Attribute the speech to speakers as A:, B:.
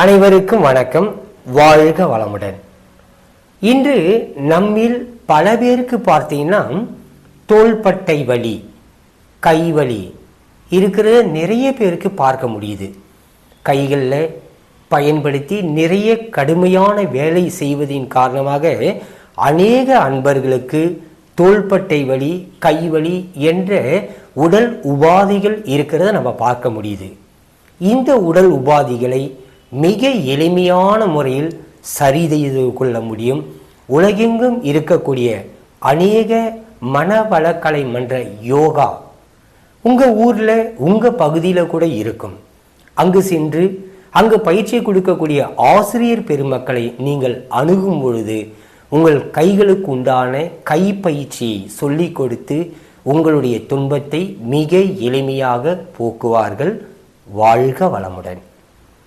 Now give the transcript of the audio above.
A: அனைவருக்கும் வணக்கம். வாழ்க வளமுடன். இன்று நம்மில் பல பேருக்கு பார்த்தீங்கன்னா தோள்பட்டை வலி கை வலி இருக்கிறத நிறைய பேருக்கு பார்க்க முடியுது. கைகளில் பயன்படுத்தி நிறைய கடுமையான வேலை செய்வதின் காரணமாக அநேக அன்பர்களுக்கு தோள்பட்டை வலி கை வலி என்ற உடல் உபாதைகள் இருக்கிறத நம்ம பார்க்க முடியுது. இந்த உடல் உபாதிகளை மிக எளிமையான முறையில் சரி செய்து கொள்ள முடியும். உலகெங்கும் இருக்கக்கூடிய அநேக மனவளக்கலை மன்ற யோகா உங்கள் ஊரில் உங்கள் பகுதியில் கூட இருக்கும். அங்கு சென்று அங்கு பயிற்சி கொடுக்கக்கூடிய ஆசிரியர் பெருமக்களை நீங்கள் அணுகும் பொழுது உங்கள் கைகளுக்கு உண்டான கை பயிற்சியை சொல்லிக் கொடுத்து உங்களுடைய துன்பத்தை மிக எளிமையாக போக்குவார்கள். வாழ்க வளமுடன்.